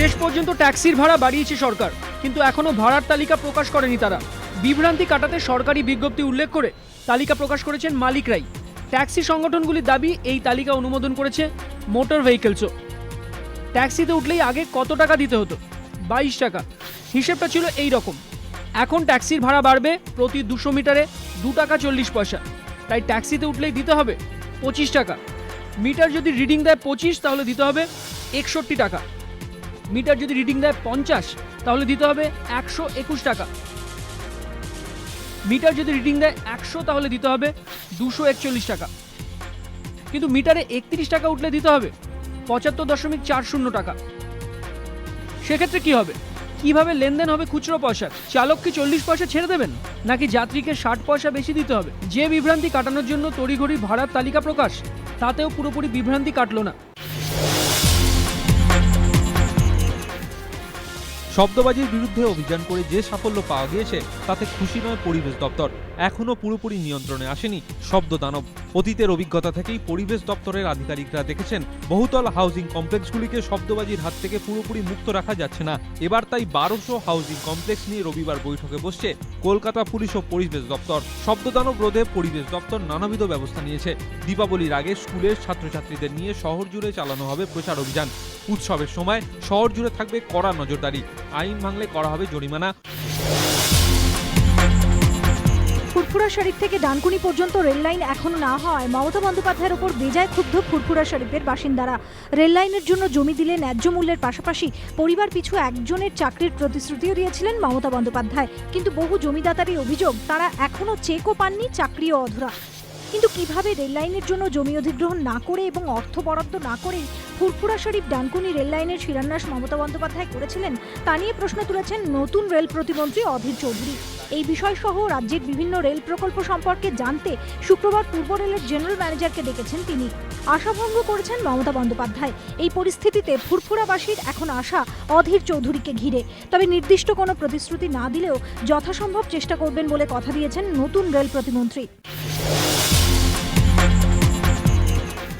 শেষ পর্যন্ত ট্যাক্সির ভাড়া বাড়িয়েছে সরকার, কিন্তু এখনও ভাড়ার তালিকা প্রকাশ করেনি তারা। বিভ্রান্তি কাটাতে সরকারি বিজ্ঞপ্তি উল্লেখ করে তালিকা প্রকাশ করেছেন মালিকরাই ট্যাক্সি সংগঠনগুলির দাবি, এই তালিকা অনুমোদন করেছে মোটর ভেহিকেলসও। ট্যাক্সিতে উঠলেই আগে কত টাকা দিতে হতো? বাইশ টাকা। হিসেবটা ছিল এই রকম। এখন ট্যাক্সির ভাড়া বাড়বে প্রতি দুশো মিটারে দু টাকা চল্লিশ পয়সা। তাই ট্যাক্সিতে উঠলেই দিতে হবে পঁচিশ টাকা। মিটার যদি রিডিং দেয় পঁচিশ, তাহলে দিতে হবে একষট্টি টাকা। মিটার যদি রিডিং দেয় পঞ্চাশ, তাহলে দিতে হবে একশো একুশ টাকা। মিটার যদি রিডিং দেয় একশো, তাহলে দিতে হবে দুশো একচল্লিশ টাকা। কিন্তু মিটারে একত্রিশ টাকা উঠলে দিতে হবে পঁচাত্তর দশমিক চার শূন্য টাকা। সেক্ষেত্রে কি হবে? কীভাবে লেনদেন হবে খুচরো পয়সা? চালক কি চল্লিশ পয়সা ছেড়ে দেবেন? নাকি যাত্রীকে ষাট পয়সা বেশি দিতে হবে? যে বিভ্রান্তি কাটানোর জন্য তড়িঘড়ি ভাড়ার তালিকা প্রকাশ, তাতেও পুরোপুরি বিভ্রান্তি কাটলো না। শব্দবাজির বিরুদ্ধে অভিযান করে যে সাফল্য পাওয়া গিয়েছে, তাতে খুশি নয় পরিবেশ দপ্তর এখনও পুরোপুরি নিয়ন্ত্রণে আসেনি শব্দ দানব অতীতের অভিজ্ঞতা থেকেই পরিবেশ দপ্তরের আধিকারিকরা দেখেছেন, বহুতল হাউজিং কমপ্লেক্সগুলিকে শব্দবাজির হাত থেকে পুরোপুরি মুক্ত রাখা যাচ্ছে না। এবার তাই বারোশো হাউজিং কমপ্লেক্স নিয়ে রবিবার বৈঠকে বসছে কলকাতা পুলিশ ও পরিবেশ দপ্তর। শব্দদানব রোধে পরিবেশ দপ্তর নানাবিধ ব্যবস্থা নিয়েছে। দীপাবলির আগে স্কুলের ছাত্রছাত্রীদের নিয়ে শহর জুড়ে চালানো হবে প্রচার অভিযান। উৎসবের সময় শহর জুড়ে থাকবে কড়া নজরদারি। আইন ভাঙলে করা হবে জরিমানা। ফুরফুরা শরীফ থেকে ডানকুনি পর্যন্ত রেল লাইন এখনও না হওয়ায় মমতা বন্দ্যোপাধ্যায়ের ওপর বেজায় ক্ষুব্ধ ফুরফুরা শরীফের বাসিন্দারা। রেল লাইনের জন্য জমি দিলে ন্যায্য মূল্যের পাশাপাশি পরিবার পিছু একজনের চাকরির প্রতিশ্রুতিও দিয়েছিলেন মমতা বন্দ্যোপাধ্যায়। কিন্তু বহু জমিদাতারই অভিযোগ, তারা এখনও চেকও পাননি, চাকরিও অধরা। কিন্তু কীভাবে রেল লাইনের জন্য জমি অধিগ্রহণ না করে এবং অর্থ বরাদ্দ না করেই ফুরফুরা শরীফ ডানকুনি রেল লাইনের শিলান্যাস মমতা বন্দ্যোপাধ্যায় করেছিলেন, তা নিয়ে প্রশ্ন তুলেছেন নতুন রেল প্রতিমন্ত্রী অধীর চৌধুরী। এই বিষয় সহ রাজ্যের বিভিন্ন রেল প্রকল্প সম্পর্কে জানতে শুক্রবার পূর্ব রেলের জেনারেল ম্যানেজারকে ডেকেছেন তিনি। আশাভঙ্গ করেছেন মমতা বন্দ্যোপাধ্যায়। এই পরিস্থিতিতে ফুরফুরাবাসীর এখন আশা অধীর চৌধুরীকে ঘিরে। তবে নির্দিষ্ট কোনো প্রতিশ্রুতি না দিলেও যথাসম্ভব চেষ্টা করবেন বলে কথা দিয়েছেন নতুন রেল প্রতিমন্ত্রী।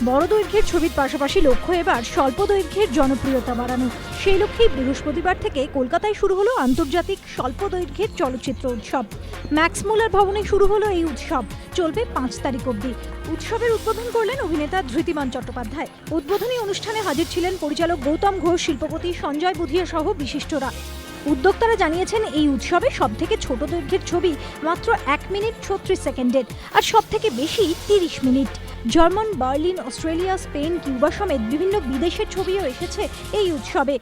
বড় দৈর্ঘ্যের ছবির পাশাপাশি লক্ষ্য এবার স্বল্প দৈর্ঘ্যের জনপ্রিয়তা বাড়ানো। সেই লক্ষ্যেই বৃহস্পতিবার থেকে কলকাতায় শুরু হলো আন্তর্জাতিক স্বল্প দৈর্ঘ্যের চলচ্চিত্র উৎসব। ম্যাক্স মুলার ভবনে শুরু হলো এই উৎসব। চলবে পাঁচ তারিখ অবধি। উৎসবের উদ্বোধন করলেন অভিনেতা ধৃতিমান চট্টোপাধ্যায়। উদ্বোধনী অনুষ্ঠানে হাজির ছিলেন পরিচালক গৌতম ঘোষ, শিল্পপতি সঞ্জয় বুধিয়া সহ বিশিষ্টরা। উদ্যোক্তারা জানিয়েছেন, এই উৎসবে সব থেকে ছোট দৈর্ঘ্যের ছবি মাত্র এক মিনিট ছত্রিশ সেকেন্ডের আর সব থেকে বেশি তিরিশ minute. German Berlin Australia Spain Cuba সমেত বিভিন্ন বিদেশের ছবিও এসেছে এই উৎসবে।